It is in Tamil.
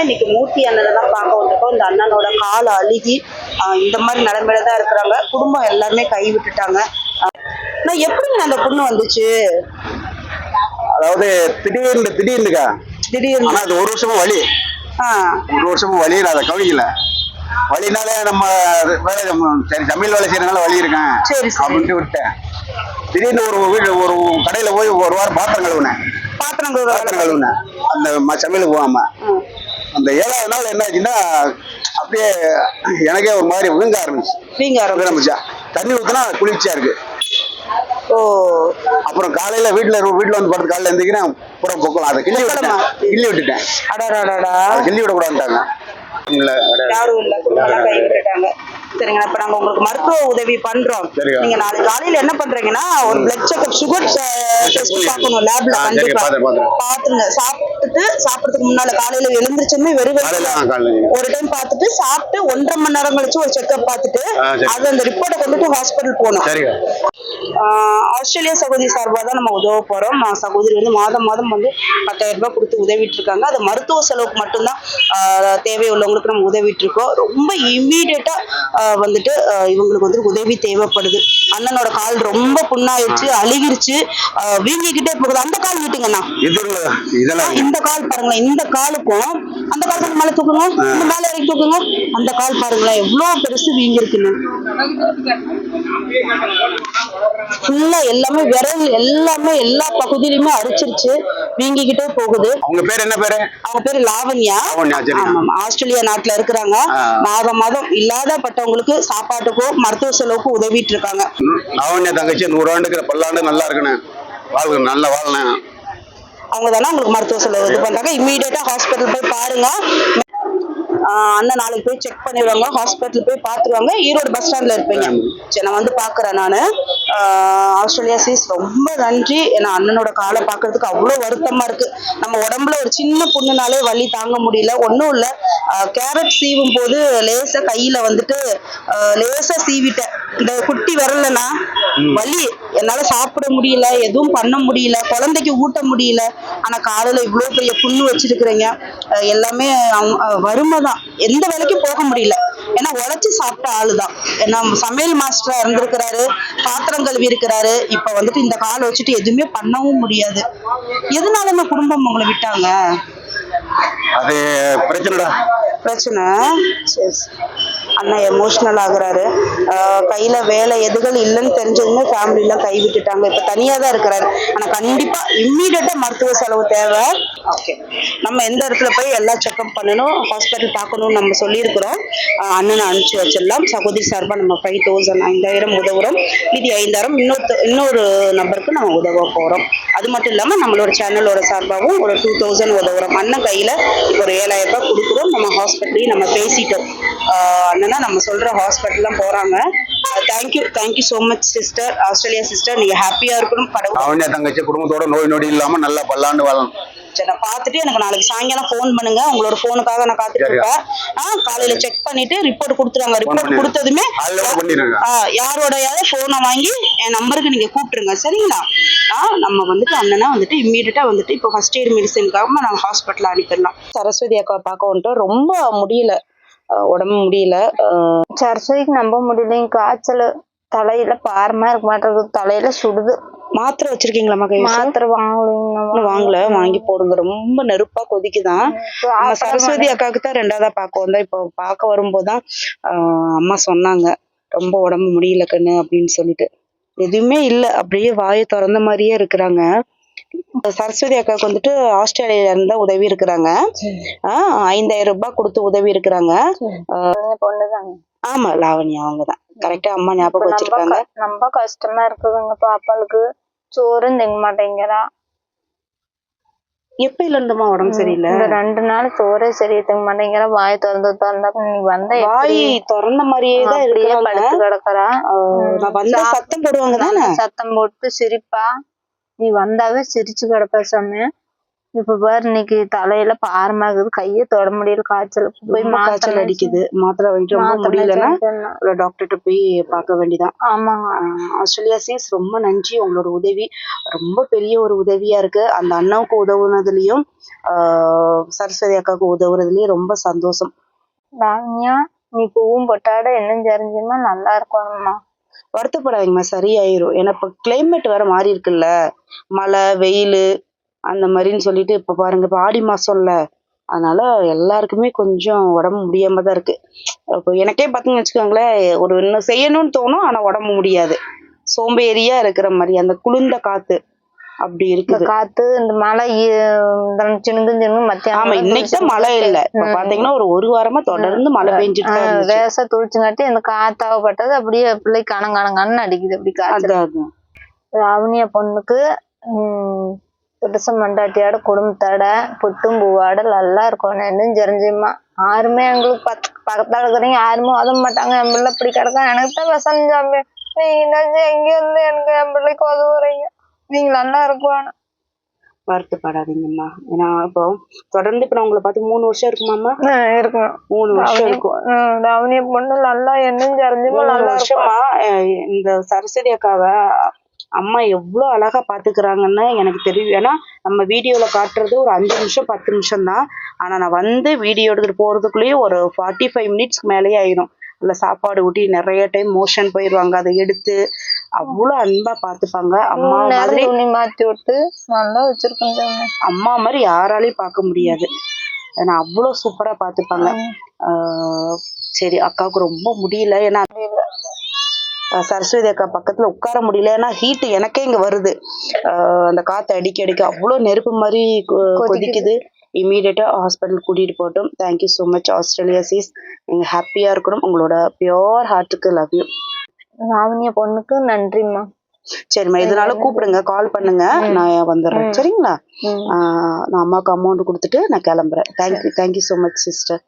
இன்னைக்கு மூர்த்தி அண்ணனை தான் பார்க்க வந்திருக்கோம். இந்த அண்ணனோட கால் அழுகி இந்த மாதிரி நிலைமையில தான் இருக்கிறாங்க. குடும்பம் எல்லாருமே கை விட்டுட்டாங்க. நான் எப்படிங்க அந்த பொண்ணு வந்துச்சு? அதாவது திடீர்னு திடீர்னுக்கா? திடீர்னு. ஆனா அது ஒரு வருஷமும் வலி. ஆ. ஒரு வருஷமும் வலி நான் அதை கவனிக்கல. வலினாலே நம்ம வேலை சரி சமையல் வேலை செய்யறதுனால வலி இருக்கேன் சரி. அப்படின்ட்டு விட்டேன். திடீர்னு ஒரு வீடு ஒரு கடையில போய் ஒரு வாரம் பாத்திரம் கழுவுனேன். பாத்திரம் கழுவுற வேலை. பாத்திரம் கழுவுனேன். அந்த சமையலுக்கு போகாம. அந்த ஏழாவது நாள் என்ன ஆச்சுன்னா அப்படியே எனக்கே ஒரு மாதிரி விழுங்க ஆரம்பிச்சு. வீங்க ஆரம்பிச்சு. ஆரம்பிச்சா. தண்ணி ஊத்துனா குளிர்ச்சியா இருக்கு. ஓ. அப்புறம் காலையில வீட்டுல வீட்டுல வந்து படுத்து காலையில எந்திரிக்கிறேன் புறம் பொக்கலாம் அதை கிள்ளி விட்டுட்டேன். கிள்ளி விட்டுட்டேன். கிள்ளி விடக்கூடாதுட்டாங்க இல்ல. அட- யாரும் இல்ல சரிங்க. இப்ப நாங்க உங்களுக்கு மருத்துவ உதவி பண்றோம். நீங்க நாளைக்கு காலையில என்ன பண்றீங்கன்னா ஒரு பிளட் செக்அப் சுகர் டெஸ்ட் பார்க்கணும் லேப்ல கண்டிப்பா. பாத்துருங்க சாப்பிட்டுட்டு சாப்பிடறதுக்கு முன்னால காலையில எழுந்திரிச்சுமே வெறும் ஒரு டைம் பார்த்துட்டு சாப்பிட்டு ஒன்றரை மணி நேரம் கழிச்சு ஒரு செக்அப் பார்த்துட்டு. அது அந்த ரிப்போர்ட்டை கொண்டுட்டு ஹாஸ்பிட்டல் போகணும். ஆஹ் ஆஸ்திரேலியா சகோதரி சார்பாக தான் நம்ம உதவ போறோம். மா- சகோதரி வந்து மாதம் மாதம் வந்து பத்தாயிரம் ரூபாய் கொடுத்து உதவிட்டு இருக்காங்க அது மருத்துவ செலவுக்கு மட்டும்தான் தேவை உள்ளவங்களுக்கு நம்ம உதவிட்டு இருக்கோம் ரொம்ப இம்மீடியட்டா வந்துட்டு இவங்களுக்கு வந்து உதவி தேவைப்படுது. அண்ணனோட கால் ரொம்ப புண்ணாயிடுச்சு அழுகிருச்சு. வீங்கிக்கிட்டே போகுது. அந்த கால் விட்டுங்கண்ணா இந்த கால் பாருங்களேன். இந்த காலுக்கும் அந்த கால் கொஞ்சம் மேல தூக்குங்க. இந்த மேல இறக்கி தூக்குங்க. அந்த கால் பாருங்களேன். எவ்வளவு பெருசு வீங்கி இருக்குன்னு ஃபுல்லா எல்லாமே விரல் எல்லாமே எல்லா பகுதியிலுமே அரிச்சிருச்சு வீங்கிக்கிட்டே போகுது. அவங்க பேர் என்ன பேரு? அவங்க பேரு லாவண்யா. ஆஸ்திரேலியா நாட்டுல இருக்கிறாங்க. மாதம் மாதம் இல்லாதப்பட்டவங்களுக்கு சாப்பாட்டுக்கும் மருத்துவ செலவுக்கும் உதவிட்டு இருக்காங்க. லாவண்யா தங்கச்சி நூறு ஆண்டுக்கிற பல்லாண்டு நல்லா இருக்கணும். வாழ்க்கை நல்லா வாழணும் அவங்க தானே உங்களுக்கு மருத்துவ செலவு இது பண்றாங்க. இம்மீடியட்டா ஹாஸ்பிட்டல் போய் பாருங்க. அண்ணன் நாளைக்கு போய் செக் பண்ணிடுவாங்க. ஹாஸ்பிட்டல் போய் பார்த்துருவாங்க. ஈரோடு பஸ் ஸ்டாண்டில் இருப்பீங்க. சரி நான் வந்து பார்க்குறேன் நான். ஆஸ்திரேலியா சீஸ் ரொம்ப நன்றி. ஏன்னா அண்ணனோட காலை பார்க்கறதுக்கு அவ்வளோ வருத்தமாக இருக்குது நம்ம உடம்புல ஒரு சின்ன புண்ணுனாலே வலி தாங்க முடியல. ஒன்றும் இல்லை. கேரட் சீவும் போது லேசாக கையில் வந்துட்டு லேசாக சீவிட்டேன். இந்த குட்டி வரலன்னா வலி. என்னால சாப்பிட முடியல எதுவும் பண்ண முடியல குழந்தைக்கு ஊட்ட முடியல. ஆனா காலையில இவ்வளவு பெரிய புண்ணு வச்சிருக்கிறீங்க. எல்லாமே வறுமை தான் எந்த வேலைக்கும் போக முடியல. ஏன்னா உழைச்சு சாப்பிட்ட ஆளுதான். ஏன்னா சமையல் மாஸ்டரா இருந்திருக்கிறாரு பாத்திரம் கழுவி இருக்கிறாரு இப்ப வந்துட்டு இந்த காலை வச்சுட்டு எதுவுமே பண்ணவும் முடியாது. எதனால இந்த குடும்பம் உங்களை விட்டாங்க? அது பிரச்சனைடா. பிரச்சனை? சரி. அண்ணா எமோஷனல் ஆகுறாரு. கையில வேலை எதுகள் இல்லைன்னு தெரிஞ்சதுமே ஃபேமிலி எல்லாம் கை விட்டுட்டாங்க. இப்ப தனியா தான் இருக்கிறாரு. ஆனா கண்டிப்பா இம்மீடியட்டா மருத்துவ செலவு தேவை. ஓகே நம்ம எந்த இடத்துல போய் எல்லாம் செக்அப் பண்ணணும் ஹாஸ்பிட்டல் பார்க்கணும்னு நம்ம சொல்லியிருக்கிறோம். அண்ணனை அனுப்பிச்சு வச்சிடலாம். சகோதரி சார்பா நம்ம ஃபைவ் தௌசண்ட் ஐந்தாயிரம் உதவுறோம். மீதி ஐந்தாயிரம் இன்னொரு இன்னொரு நபருக்கு நம்ம உதவ போறோம். அது மட்டும் இல்லாம நம்மளோட சேனலோட சார்பாகவும் ஒரு டூ தௌசண்ட் உதவுறோம். அண்ணன் கையில இப்போ ஒரு ஏழாயிரம் ரூபாய் கொடுக்குறோம். நம்ம ஹாஸ்பிட்டலையும் நம்ம பேசிட்டோம். அண்ணனா நம்ம சொல்ற ஹாஸ்பிட்டல்லாம் போறாங்க. Thank you thank you so much sister Australia sister நீங்க ஹாப்பியா இருக்கணும் கடவுள். லாவண்யா தங்கச்சி குடும்பத்தோட நோய் நொடி இல்லாம நல்லா பல்லாண்டு வாழணும். சரி நான் பார்த்துட்டு எனக்கு நாளைக்கு சாயங்காலம் ஃபோன் பண்ணுங்க. உங்களோட ஃபோனுக்காக நான் காத்துட்டு. இருப்பேன் ஆ காலையில செக் பண்ணிட்டு ரிப்போர்ட் கொடுத்துருவாங்க. ரிப்போர்ட். கொடுத்ததுமே யாரோடையாவது ஃபோனை வாங்கி என் நம்பருக்கு நீங்க கூப்பிட்டுருங்க. சரிங்களா? ஆ நம்ம வந்துட்டு அண்ணனா வந்துட்டு இம்மீடியட்டா வந்துட்டு இப்போ ஃபர்ஸ்ட் எய்ட் மெடிசனுக்காக நாங்கள் ஹாஸ்பிட்டல் அனுப்பிடலாம். சரஸ்வதி அக்கா பார்க்க வந்துட்டோம். ரொம்ப முடியல. உடம்பு முடியல. ஆ, சரஸ்வதிக்கு நம்ப முடியலைங்க. காய்ச்சல் தலையில பாரமா இருக்க மாட்டேங்குது. தலையில சுடுது. மாத்திரை வச்சிருக்கீங்களா மகேஷ்? மாத்திரை வாங்கலைங்க. இன்னும் வாங்கல. வாங்கி போடுங்க. ரொம்ப நெருப்பா கொதிக்குதான் சரஸ்வதி அக்காவுக்கு தான் ரெண்டாவதா பார்க்க வந்தா இப்போ பார்க்க வரும்போதுதான் அம்மா சொன்னாங்க. ரொம்ப உடம்பு முடியல கண்ணு அப்படின்னு சொல்லிட்டு. எதுவுமே இல்ல. அப்படியே வாயை திறந்த மாதிரியே இருக்கிறாங்க. சரஸ்வதி அக்காவுக்கு வந்துட்டு ஆஸ்திரேலியால இருந்தா உதவி இருக்கிறாங்க. ஆஹ் ஐந்தாயிரம் ரூபாய் கொடுத்து உதவி இருக்கிறாங்க. பொண்ணுதாங்க. ஆமா லாவண்யா அவங்கதான். கரெக்டா அம்மா ஞாபகம் வச்சிருக்காங்க. ரொம்ப கஷ்டமா இருக்குதுங்க பாப்பாளுக்கு சோறும் திங்க மாட்டேங்கிறா. எப்ப இருந்துமா உடம்பு சரியில்லை? இந்த ரெண்டு நாள் சோறே சரியா திங்க மாட்டேங்கிறா. வாய் திறந்து திறந்தா நீ வந்த வாய் திறந்த மாதிரியே தான் அப்படியே படுத்து கிடக்குறா. ஆஹ் நான் வந்த சத்தம் போடுவாங்க தானே? சத்தம் போட்டு சிரிப்பா. நீ வந்தாவே சிரிச்சு கிடப்ப சாமி. இப்ப பாரு இன்னைக்கு தலையில பாரமா இருக்குது கையை தொட முடியல காய்ச்சல். போய் காய்ச்சல் அடிக்குது. மாத்திரை வாங்கிட்டு ரொம்ப முடியலன்னா. டாக்டர்கிட்ட போய் பார்க்க வேண்டியதான் ஆமாங்க. ஆஸ்திரேலியா சீஸ் ரொம்ப நன்றி. உங்களோட உதவி ரொம்ப பெரிய ஒரு உதவியா இருக்கு. அந்த அண்ணாவுக்கு உதவுனதுலயும் சரஸ்வதி அக்காவுக்கு உதவுறதுலயும் ரொம்ப சந்தோஷம். லாவண்யா நீ பூவும் பொட்டாட என்ன தெரிஞ்சுமா நல்லா இருக்கணும்மா. வருத்தப்படாதீங்கம்மா சரியாயிரும். ஏன்னா இப்ப கிளைமேட் வேற மாறி இருக்குல்ல. மழை வெயில் அந்த மாதிரின்னு சொல்லிட்டு இப்ப பாருங்க இப்ப ஆடி மாசம்ல. அதனால எல்லாருக்குமே கொஞ்சம் உடம்பு முடியாம தான் இருக்கு. இப்போ எனக்கே பார்த்தீங்கன்னு வச்சுக்கோங்களேன் ஒரு இன்னும் செய்யணும்னு தோணும் ஆனா உடம்பு முடியாது. சோம்பேறியா இருக்கிற மாதிரி அந்த குளிர்ந்த காத்து. அப்படி இந்த இருக்குது. காத்து இந்த மழை இந்த சினுங்கு சினுங்கு ஆமா மத்தியானம் இன்னைக்கு தான் மழை இல்ல. இப்ப. பாத்தீங்கன்னா ஒரு ஒரு வாரமா தொடர்ந்து மழை பெஞ்சிட்டு வேச துளிச்சுங்காட்டி அந்த காத்தாவப்பட்டது அப்படியே பிள்ளை கணங்கணங்கன்னு அடிக்குது அப்படி அதான் ராவணிய பொண்ணுக்கு உம் புருஷன் மண்டாட்டியோட குடும்பத்தோட புட்டும் பூவாட நல்லா இருக்கணும்னு தெரிஞ்சுமா யாருமே எங்களுக்கு பத் பக்கத்துல இருக்கிறவங்க யாருமே உதவ மாட்டாங்க. என் பிள்ளை இப்படி கிடக்கா எனக்கு தான் வசனம் சாமி. நீங்க என்ன எங்க இருந்து எனக்கு என் பிள்ளைக்கு உதவுறீங்க. நீங்க நல்லா இருக்கணும் வருத்தப்படாதீங்கம்மா. ஏன்னா இப்போ தொடர்ந்து இப்ப நான் உங்களை பார்த்து மூணு வருஷம் இருக்குமாம்மா? இருக்கணும் மூணு வருஷம் இருக்கும். ராவணிய பொண்ணு நல்லா என்னன்னு மூணு நல்லா இருக்கும் வருஷமா இந்த சரஸ்வதி அக்காவை அம்மா எவ்வளவு அழகா பாத்துக்கிறாங்கன்னு எனக்கு தெரியும். ஏன்னா நம்ம வீடியோல காட்டுறது ஒரு அஞ்சு நிமிஷம் பத்து நிமிஷம் தான் ஆனா நான் வந்து வீடியோ எடுத்துட்டு போறதுக்குள்ளேயே ஒரு ஃபார்ட்டி ஃபைவ் மினிட்ஸ்க்கு மேலேயே ஆயிரும். இல்ல சாப்பாடு ஊட்டி நிறைய டைம் மோஷன் போயிருவாங்க. அதை எடுத்து அவ்வளவு அன்பா பாத்துப்பாங்க அம்மா மாதிரி துணி மாத்தி விட்டு நல்லா வச்சிருக்கேன் சாமி. அம்மா மாதிரி யாராலையும் பார்க்க முடியாது. ஏன்னா அவ்வளவு சூப்பரா பாத்துப்பாங்க ஆஹ் சரி அக்காவுக்கு ரொம்ப முடியல. ஏன்னா சரஸ்வதி அக்கா பக்கத்துல உட்கார முடியல. ஏன்னா ஹீட் எனக்கே இங்க வருது. அந்த காத்து அடிக்க அடிக்க அவ்வளோ நெருப்பு மாதிரி கொதிக்குது. கொதிக்குது இமீடியட்டா ஹாஸ்பிட்டல் கூட்டிட்டு போட்டோம் thank you so much Australia cheese நீங்க ஹாப்பியா இருக்கணும். உங்களோட பியோர் ஹார்ட்டுக்கு லவ் யூ ராவணிய பொண்ணுக்கு நன்றிம்மா. சரிம்மா இதனால கூப்பிடுங்க. கால் பண்ணுங்க. நான் வந்துடுறேன். சரிங்களா? நான் அம்மாவுக்கு அமௌண்ட் கொடுத்துட்டு நான் கிளம்புறேன். Thank you thank you so much sister